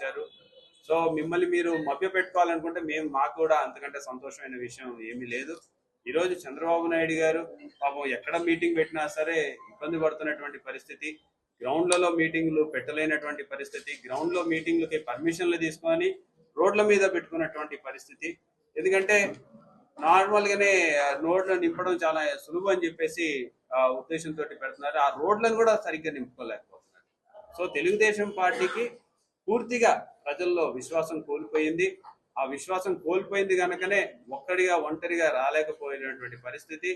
ఇచ్చారు సో మిమ్మల్ని మీరు మభ్య పెట్టుకోవాలనుకుంటే మేము మాకు కూడా అంతకంటే సంతోషమైన విషయం ఏమీ లేదు. ఈ రోజు చంద్రబాబు నాయుడు గారు పాపం ఎక్కడ మీటింగ్ పెట్టినా సరే ఇబ్బంది పడుతున్నటువంటి పరిస్థితి. గ్రౌండ్లలో మీటింగ్లు పెట్టలేనటువంటి పరిస్థితి. గ్రౌండ్లో మీటింగ్లకి పర్మిషన్లు తీసుకొని రోడ్ల మీద పెట్టుకున్నటువంటి పరిస్థితి. ఎందుకంటే నార్మల్గానే రోడ్లు నింపడం చాలా సులువు అని చెప్పేసి ఉద్దేశంతో పెడుతున్నారు. ఆ రోడ్లను కూడా సరిగ్గా నింపుకోలేకపోతున్నారు. సో తెలుగుదేశం పార్టీకి పూర్తిగా ప్రజల్లో విశ్వాసం కోల్పోయింది. ఆ విశ్వాసం కోల్పోయింది కనుకనే ఒక్కడిగా ఒంటరిగా రాలేకపోయినటువంటి పరిస్థితి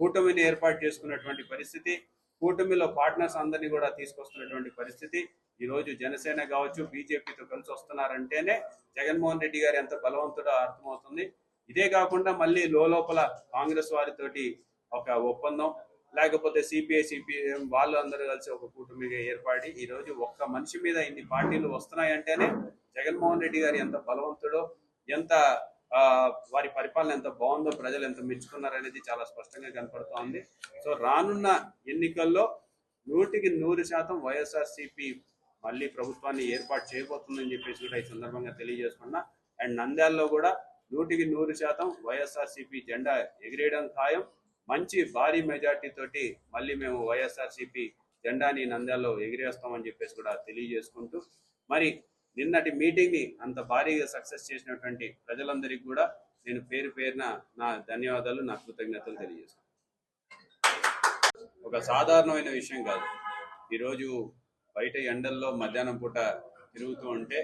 కూటమిని ఏర్పాటు చేసుకున్నటువంటి పరిస్థితి కూటమిలో పార్ట్నర్స్ అందరినీ కూడా తీసుకొస్తున్నటువంటి పరిస్థితి. ఈరోజు జనసేన కావచ్చు బీజేపీతో కలిసి వస్తున్నారంటేనే జగన్మోహన్ రెడ్డి గారు ఎంత బలవంతుడో అర్థమవుతుంది. ఇదే కాకుండా మళ్ళీ లోపల కాంగ్రెస్ వారితోటి ఒక ఒప్పందం లేకపోతే సిపిఐ సిపిఎం వాళ్ళు అందరూ కలిసి ఒక కూటమిగా ఏర్పడి ఈ రోజు ఒక్క మనిషి మీద ఇన్ని పార్టీలు వస్తున్నాయంటేనే జగన్మోహన్ రెడ్డి గారు ఎంత బలవంతుడో ఎంత వారి పరిపాలన ఎంత బాగుందో ప్రజలు ఎంత మెచ్చుకున్నారనేది చాలా స్పష్టంగా కనపడుతోంది సో రానున్న ఎన్నికల్లో నూటికి నూరు శాతం వైఎస్ఆర్సీపీ మళ్ళీ ప్రభుత్వాన్ని ఏర్పాటు చేయబోతుందని చెప్పేసి కూడా ఈ సందర్భంగా తెలియజేసుకున్నా. అండ్ నంద్యాలలో కూడా నూటికి నూరు శాతం వైఎస్ఆర్సీపీ జెండా ఎగిరేయడం ఖాయం. మంచి భారీ మెజార్టీ తోటి మళ్ళీ మేము వైఎస్ఆర్సీపీ జెండాని నంద్యాలలో ఎగిరేస్తామని చెప్పేసి కూడా తెలియజేసుకుంటూ మరి నిన్నటి మీటింగ్ని అంత భారీగా సక్సెస్ చేసినటువంటి ప్రజలందరికీ కూడా నేను పేరు పేరున నా ధన్యవాదాలు నా కృతజ్ఞతలు తెలియజేస్తాను ఒక సాధారణమైన విషయం కాదు. ఈరోజు బయట ఎండల్లో మధ్యాహ్నం పూట తిరుగుతూ ఉంటే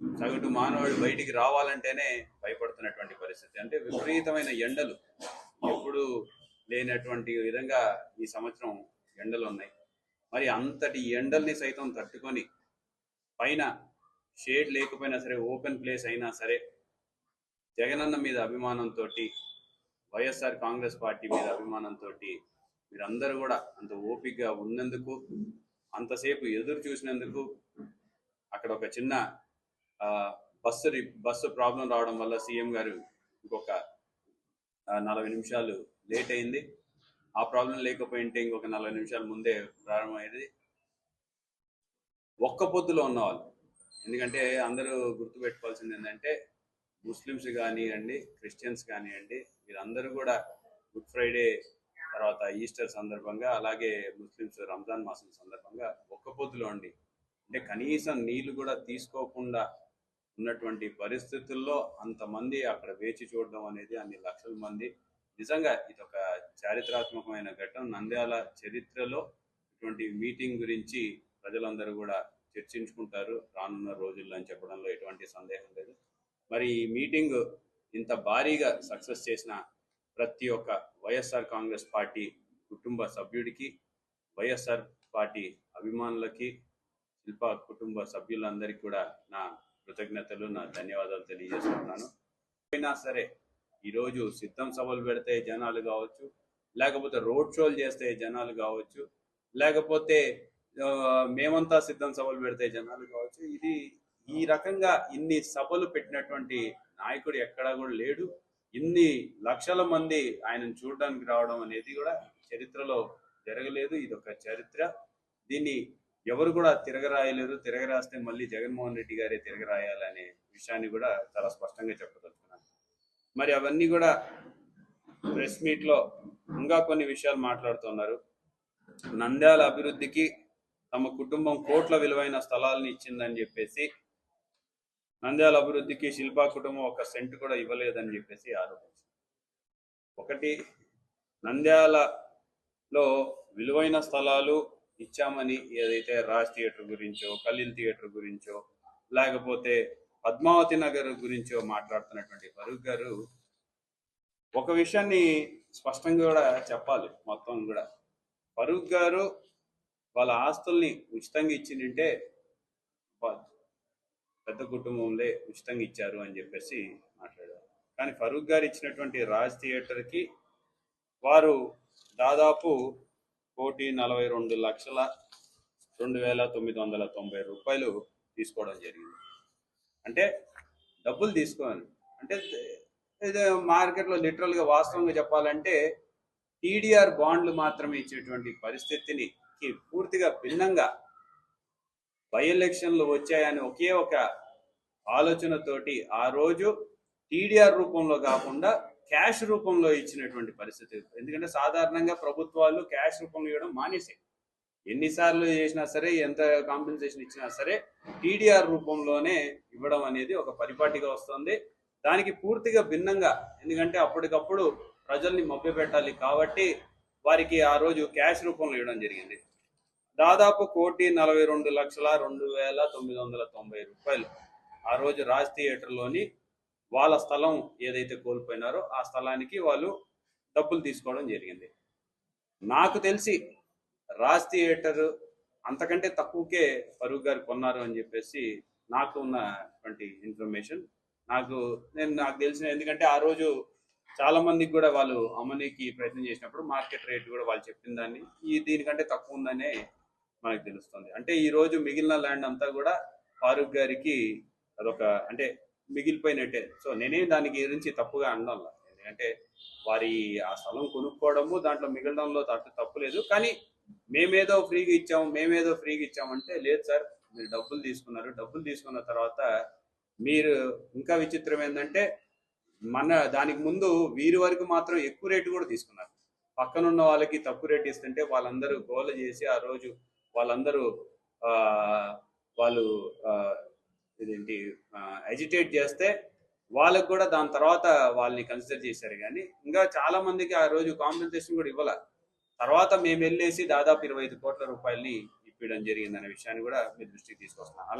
సగటు మానవుడు బయటికి రావాలంటేనే భయపడుతున్నటువంటి పరిస్థితి. అంటే విపరీతమైన ఎండలు. ఎప్పుడు లేనటువంటి విధంగా ఈ సంవత్సరం ఎండలు ఉన్నాయి. మరి అంతటి ఎండల్ని సైతం తట్టుకొని పైన షేడ్ లేకపోయినా సరే ఓపెన్ ప్లేస్ అయినా సరే జగనన్న మీద అభిమానంతో వైఎస్ఆర్ కాంగ్రెస్ పార్టీ మీద అభిమానంతో మీరందరూ కూడా అంత ఓపికగా ఉన్నందుకు అంతసేపు ఎదురు చూసినందుకు అక్కడ ఒక చిన్న బస్సు బస్సు ప్రాబ్లం రావడం వల్ల సీఎం గారు ఇంకొక నలభై నిమిషాలు లేట్ అయింది. ఆ ప్రాబ్లం లేకపోయింటే ఇంకొక నలభై నిమిషాల ముందే ప్రారంభమయ్యేది. ఒక్క పొద్దులో ఉన్నవాళ్ళు. ఎందుకంటే అందరూ గుర్తుపెట్టుకోవాల్సింది ఏంటంటే ముస్లిమ్స్ కానివ్వండి క్రిస్టియన్స్ కానివ్వండి వీరందరూ కూడా గుడ్ ఫ్రైడే తర్వాత ఈస్టర్ సందర్భంగా అలాగే ముస్లిమ్స్ రంజాన్ మాసం సందర్భంగా ఒక్క పొద్దులో ఉండి అంటే కనీసం నీళ్ళు కూడా తీసుకోకుండా ఉన్నటువంటి పరిస్థితుల్లో అంతమంది అక్కడ వేచి చూడడం అనేది అన్ని లక్షల మంది. నిజంగా ఇది ఒక చారిత్రాత్మకమైన ఘట్టం. నంద్యాల చరిత్రలో ఇటువంటి మీటింగ్ గురించి ప్రజలందరూ కూడా చర్చించుకుంటారు. రానున్న రోజుల్లో అని చెప్పడంలో ఎటువంటి సందేహం లేదు. మరి ఈ మీటింగ్ ఇంత భారీగా సక్సెస్ చేసిన ప్రతి ఒక్క వైఎస్ఆర్ కాంగ్రెస్ పార్టీ కుటుంబ సభ్యుడికి వైఎస్ఆర్ పార్టీ అభిమానులకి శిల్ప కుటుంబ సభ్యులందరికీ కూడా నా కృతజ్ఞతలు నా ధన్యవాదాలు తెలియజేస్తున్నాను. అయినా సరే ఈరోజు సిద్ధం సభలు పెడితే జనాలు కావచ్చు లేకపోతే రోడ్ షోలు చేస్తే జనాలు కావచ్చు లేకపోతే మేమంతా సిద్ధం సభలు పెడితే జనాలు కావచ్చు ఇది ఈ రకంగా ఇన్ని సభలు పెట్టినటువంటి నాయకుడు ఎక్కడా కూడా లేడు. ఇన్ని లక్షల మంది ఆయనను చూడడానికి రావడం అనేది కూడా చరిత్రలో జరగలేదు. ఇది ఒక చరిత్ర. దీన్ని ఎవరు కూడా తిరగరాయలేరు. తిరగరాస్తే మళ్ళీ జగన్మోహన్ రెడ్డి గారే తిరగరాయాలనే విషయాన్ని కూడా చాలా స్పష్టంగా చెప్పదలుచుకున్నాను. మరి అవన్నీ కూడా ప్రెస్ మీట్లో ఇంకా కొన్ని విషయాలు మాట్లాడుతున్నారు. నంద్యాల అభివృద్ధికి తమ కుటుంబం కోట్ల విలువైన స్థలాలను ఇచ్చిందని చెప్పేసి నంద్యాల అభివృద్ధికి శిల్పా కుటుంబం ఒక సెంట్ కూడా ఇవ్వలేదని చెప్పేసి ఆరోపించింది ఒకటి నంద్యాలలో విలువైన స్థలాలు ఇచ్చామని ఏదైతే రాజ్ థియేటర్ గురించో ఖలీల్ థియేటర్ గురించో లేకపోతే పద్మావతి నగర్ గురించో మాట్లాడుతున్నటువంటి ఫరూక్ గారు ఒక విషయాన్ని స్పష్టంగా కూడా చెప్పాలి మొత్తం కూడా. ఫరూక్ గారు వాళ్ళ ఆస్తుల్ని ఉచితంగా ఇచ్చిందంటే పెద్ద కుటుంబంలో ఉచితంగా ఇచ్చారు అని చెప్పేసి మాట్లాడారు. కానీ ఫరూక్ గారు ఇచ్చినటువంటి రాజ్ థియేటర్కి వారు దాదాపు కోటి నలభై రెండు లక్షల రెండు వేల తొమ్మిది వందల తొంభై రూపాయలు తీసుకోవడం జరిగింది. అంటే డబ్బులు తీసుకోవాలి. అంటే ఇది మార్కెట్లో లిటరల్గా వాస్తవంగా చెప్పాలంటే టీడీఆర్ బాండ్లు మాత్రమే ఇచ్చేటువంటి పరిస్థితిని పూర్తిగా భిన్నంగా బై ఎలక్షన్లు వచ్చాయని ఒకే ఒక ఆలోచనతోటి ఆ రోజు టీడీఆర్ రూపంలో కాకుండా క్యాష్ రూపంలో ఇచ్చినటువంటి పరిస్థితి. ఎందుకంటే సాధారణంగా ప్రభుత్వాలు క్యాష్ రూపంలో ఇవ్వడం మానేసాయి ఎన్నిసార్లు చేసినా సరే ఎంత కాంపెన్సేషన్ ఇచ్చినా సరే టీడీఆర్ రూపంలోనే ఇవ్వడం అనేది ఒక పరిపాటిగా వస్తుంది. దానికి పూర్తిగా భిన్నంగా ఎందుకంటే అప్పటికప్పుడు ప్రజల్ని మభ్యపెట్టాలి కాబట్టి వారికి ఆ రోజు క్యాష్ రూపంలో ఇవ్వడం జరిగింది. దాదాపు కోటి నలభై రెండు లక్షల రెండు వేల తొమ్మిది వందల తొంభై రూపాయలు ఆ రోజు రాజ్ థియేటర్లోని వాళ్ళ స్థలం ఏదైతే కోల్పోయినారో ఆ స్థలానికి వాళ్ళు డబ్బులు తీసుకోవడం జరిగింది. నాకు తెలిసి రాజ్ థియేటర్ అంతకంటే తక్కువకే ఫరూక్ గారు కొన్నారు అని చెప్పేసి నాకు ఉన్నటువంటి ఇన్ఫర్మేషన్. నాకు నేను నాకు తెలిసిన ఎందుకంటే ఆ రోజు చాలా మందికి కూడా వాళ్ళు అమ్మనీకి ప్రయత్నం చేసినప్పుడు మార్కెట్ రేట్ కూడా వాళ్ళు చెప్పిన దాన్ని ఈ దీనికంటే తక్కువ ఉందనే మనకు తెలుస్తుంది. అంటే ఈ రోజు మిగిలిన ల్యాండ్ అంతా కూడా ఫారూక్ గారికి అదొక అంటే మిగిలిపోయినట్టే. సో నేనే దాని గురించి తప్పుగా అనడం ఎందుకంటే వారి ఆ స్థలం కొనుక్కోవడము దాంట్లో మిగలడంలో తప్పు తప్పులేదు కానీ మేమేదో ఫ్రీగా ఇచ్చాము మేమేదో ఫ్రీగా ఇచ్చామంటే లేదు సార్ మీరు డబ్బులు తీసుకున్నారు. డబ్బులు తీసుకున్న తర్వాత మీరు ఇంకా విచిత్రం ఏంటంటే మన దానికి ముందు వీరి వరకు మాత్రం ఎక్కువ రేటు కూడా తీసుకున్నారు. పక్కనున్న వాళ్ళకి తక్కువ రేటు ఇస్తుంటే వాళ్ళందరూ గోల చేసి ఆ రోజు వాళ్ళందరూ వాళ్ళు ఇదేంటి ఎజిటేట్ చేస్తే వాళ్ళకు కూడా దాని తర్వాత వాళ్ళని కన్సిడర్ చేశారు. కానీ ఇంకా చాలా మందికి ఆ రోజు కాంపెన్సేషన్ కూడా ఇవ్వాల. తర్వాత మేము వెళ్ళేసి దాదాపు ఇరవై ఐదు కోట్ల రూపాయలని ఇప్పించడం జరిగిందనే విషయాన్ని కూడా మీ దృష్టికి తీసుకొస్తున్నాం అలా